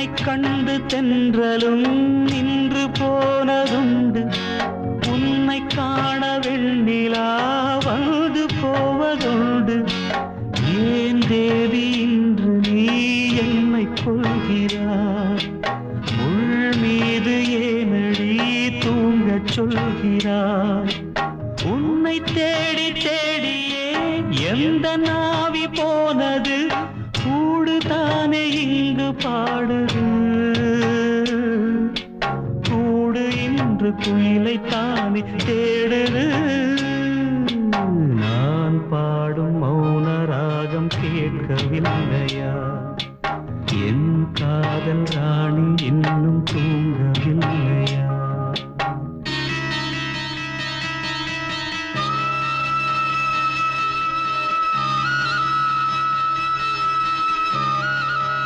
உன்னை கண்டு தென்றலும் நின்று போனதுண்டு. உன்னை காண வெண்ணிலா வந்து போவதுண்டு. ஏன் தேவி இன்று நீ என்னை கொள்கிறார் முள் மீது ஏனடி தூங்கச் சொல்கிறார் உன்னை தேடி தேடியே எந்த நாவி போனது? கூடு தானே இங்கு பாடுது. கூடு இன்று குயிலை தானே தேடுது. நான் பாடும் மௌன ராகம் கேட்கவில்லையா? என் காதல் ராணி இன்னும் தூங்கவில்லை.